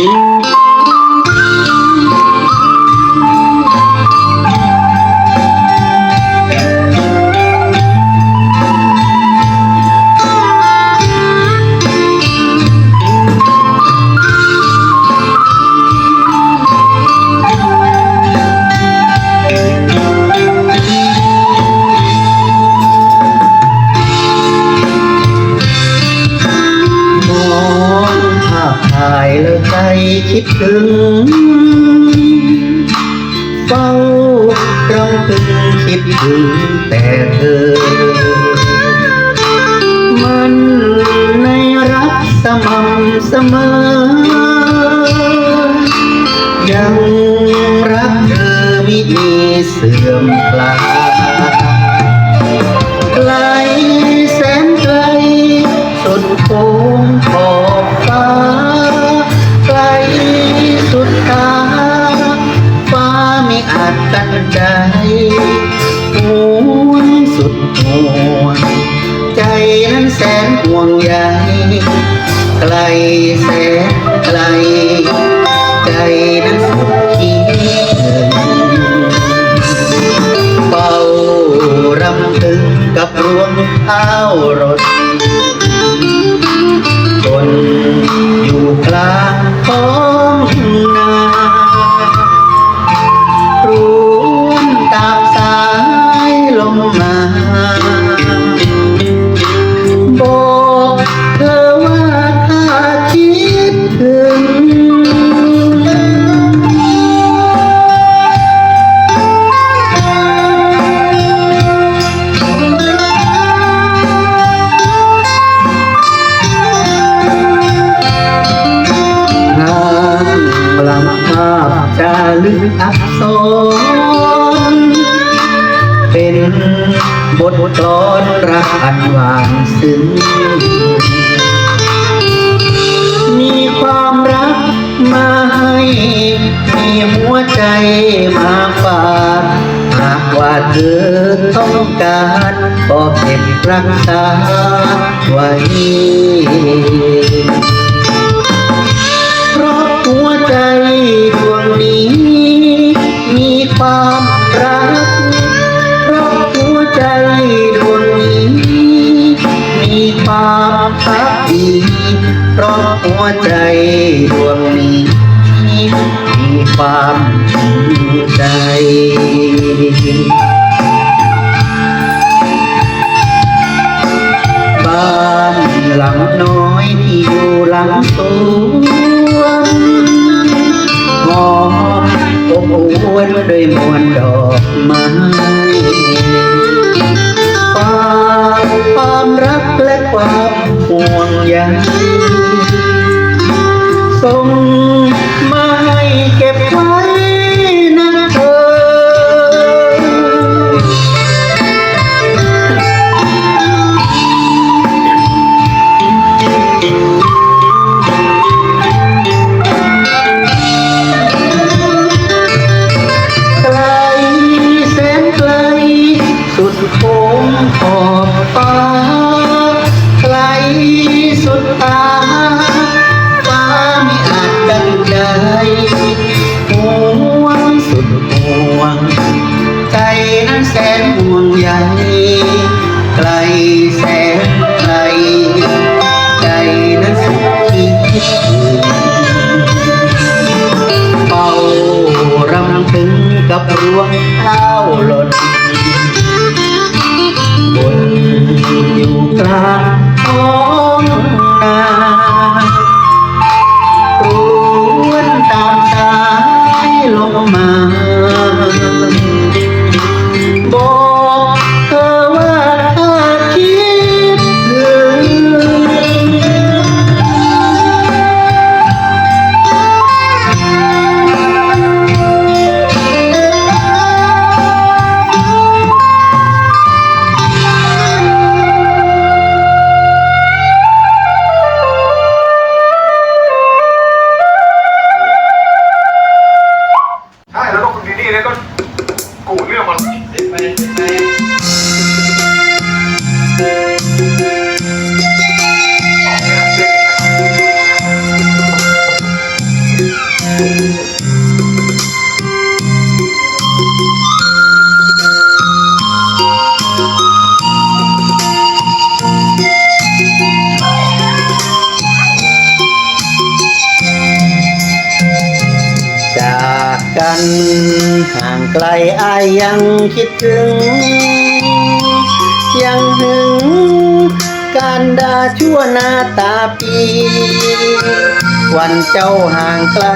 ม คิดถึง เฝ้ารำพึงคิดถึงแต่เธอ มันในรักสม่ำเสมอ ยังรักเธอไมิมีเสื่อมคลาไกลแสนไกลสุดโค ไม่อาจกันใจหวนสุดห่วงใจนั้นแสนห่วงใยไกลแสนไกล ใจนั้นสุดคิดถึงเฝ้ารำถึงกับรวงเท้ารถ บทกลอนรักอันหวานซึ้ง มีความรักมาให้ มีหัวใจมาฝากหากว่าเธอต้องการก็เก็บรักษาไว้เพราะหัวใจดวงนี้ มีความ พักดีเพราะหัวใจดวงนี้ที่มีความจริงใจบ้านหลังน้อยที่อยู่หลังสูง ห่วงใยส่งมาให้เก็บไว้ kapwa แล้วก็กูดเรื่องมันติดไปติดไปกัน ไกลอายยังคิดถึง ยังหึงการด่าชั่วหน้าตาปี วันเจ้าห่างไกล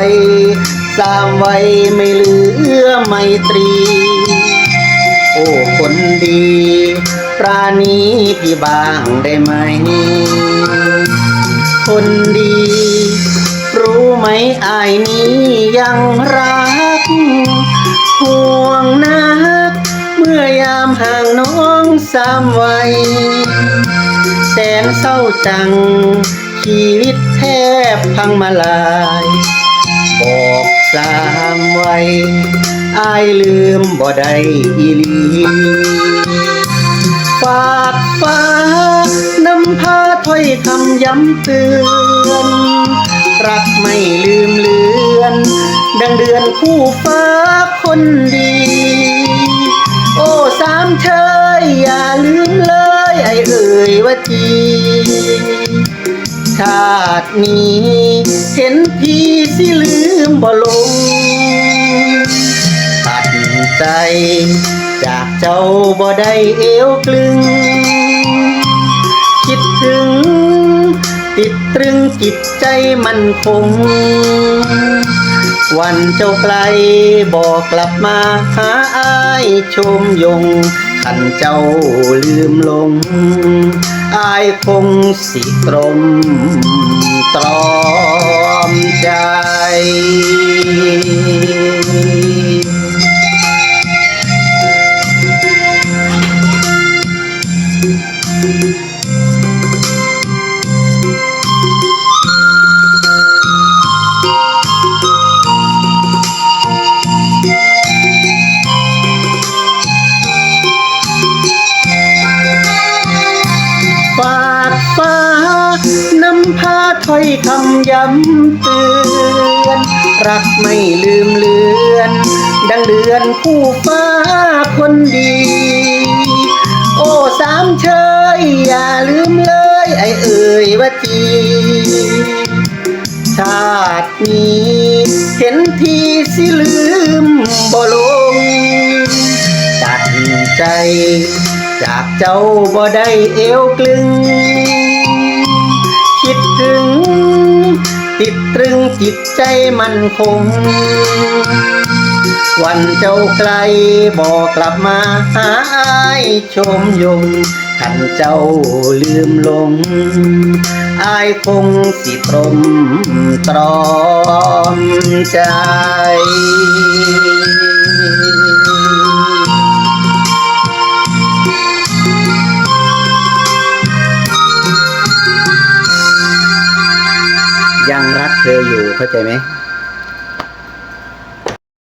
สามไว้ไม่เหลือไมตรี โอ้คนดี ปราณีพี่บางได้ไหม คนดี รู้ไหมอายนี้ยังรัก ห่วงนัก เมื่อยามห่างน้องสามวัย แสนเศร้าจัง ชีวิตแทบพังมาลาย บอกสามไว้อายลืมบ่ได้อีหลีฝากฟ้านำพาถ้อยคำย้ำเตือน รักไม่ลืมเลือน ดังเดือนคู่ฟ้าคนดี โอ้สามเชยอย่าลืมเลยไอเอ่ยว่าจีชาตินี้เห็นพี่สิลืมบ่ลงตัดใจจากเจ้าบ่ได้เอวกลึง ติดตรึงจิตใจมันคง วันเจ้าไกลบอกกลับมาหาอายชมยงขันเจ้าลืมลง อายคงสิตรมตรอมใจ อยคำย้ำเตือน รักไม่ลืมเลือน ดังเดือนคู่ฟ้าคนดี โอ้สามเชยอย่าลืมเลย ไอเอ่ยว่าจีชาตินี้เห็นทีสิลืมบ่ลงตัดใจ จากเจ้าบ่ได้เอวกลึง คิดถึง ติดตรึงจิตใจมันคง วันเจ้าไกลบอกกลับมาหาอายชมยงท่านเจ้าลืมลง อายคงสิตรมตรอมใจ เข้าใจไหม